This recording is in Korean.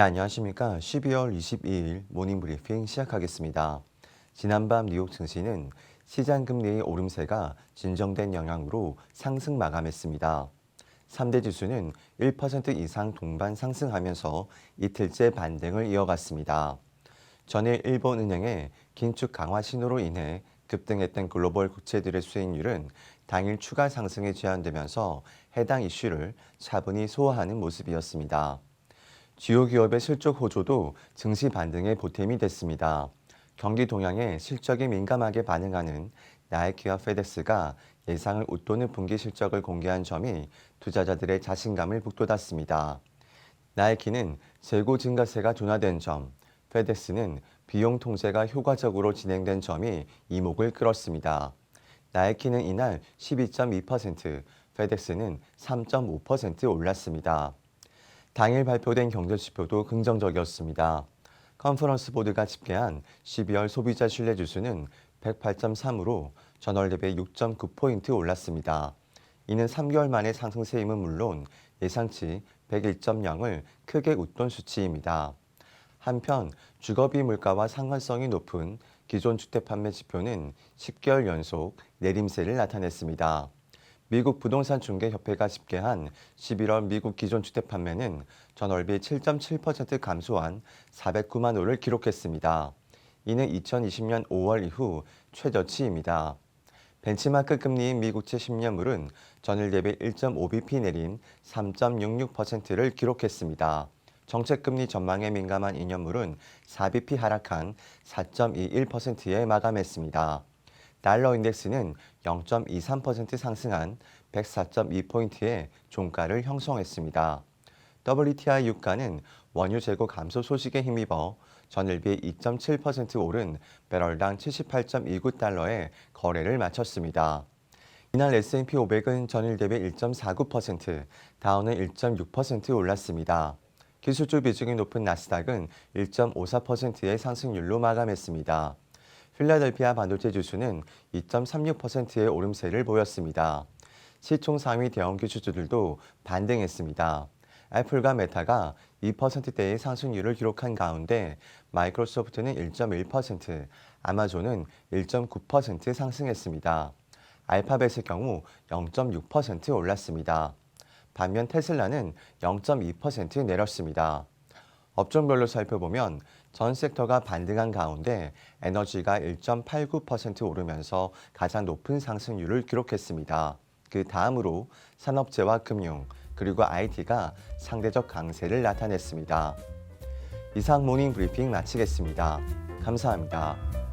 네, 안녕하십니까. 12월 22일 모닝 브리핑 시작하겠습니다. 지난밤 뉴욕 증시는 시장 금리의 오름세가 진정된 영향으로 상승 마감했습니다. 3대 지수는 1% 이상 동반 상승하면서 이틀째 반등을 이어갔습니다. 전일 일본은행의 긴축 강화 신호로 인해 급등했던 글로벌 국채들의 수익률은 당일 추가 상승에 제한되면서 해당 이슈를 차분히 소화하는 모습이었습니다. 주요 기업의 실적 호조도 증시 반등의 보탬이 됐습니다. 경기 동향에 실적이 민감하게 반응하는 나이키와 페덱스가 예상을 웃도는 분기 실적을 공개한 점이 투자자들의 자신감을 북돋았습니다. 나이키는 재고 증가세가 둔화된 점, 페덱스는 비용 통제가 효과적으로 진행된 점이 이목을 끌었습니다. 나이키는 이날 12.2%, 페덱스는 3.5% 올랐습니다. 당일 발표된 경제 지표도 긍정적이었습니다. 컨퍼런스 보드가 집계한 12월 소비자 신뢰 지수는 108.3으로 전월 대비 6.9포인트 올랐습니다. 이는 3개월 만의 상승세임은 물론 예상치 101.0을 크게 웃돈 수치입니다. 한편 주거비 물가와 상관성이 높은 기존 주택 판매 지표는 10개월 연속 내림세를 나타냈습니다. 미국 부동산 중개 협회가 집계한 11월 미국 기존 주택 판매는 전월비 7.7% 감소한 409만 호를 기록했습니다. 이는 2020년 5월 이후 최저치입니다. 벤치마크 금리인 미국채 10년물은 전일 대비 1.5bp 내린 3.66%를 기록했습니다. 정책금리 전망에 민감한 2년물은 4bp 하락한 4.21%에 마감했습니다. 달러 인덱스는 0.23% 상승한 104.2포인트의 종가를 형성했습니다. WTI 유가는 원유 재고 감소 소식에 힘입어 전일 비해 2.7% 오른 배럴당 78.29달러에 거래를 마쳤습니다. 이날 S&P 500은 전일 대비 1.49%, 다우는 1.6% 올랐습니다. 기술주 비중이 높은 나스닥은 1.54%의 상승률로 마감했습니다. 필라델피아 반도체 지수는 2.36%의 오름세를 보였습니다. 시총 상위 대형 기술주들도 반등했습니다. 애플과 메타가 2%대의 상승률을 기록한 가운데 마이크로소프트는 1.1%, 아마존은 1.9% 상승했습니다. 알파벳의 경우 0.6% 올랐습니다. 반면 테슬라는 0.2% 내렸습니다. 업종별로 살펴보면 전 섹터가 반등한 가운데 에너지가 1.89% 오르면서 가장 높은 상승률을 기록했습니다. 그 다음으로 산업재와 금융, 그리고 IT가 상대적 강세를 나타냈습니다. 이상 모닝 브리핑 마치겠습니다. 감사합니다.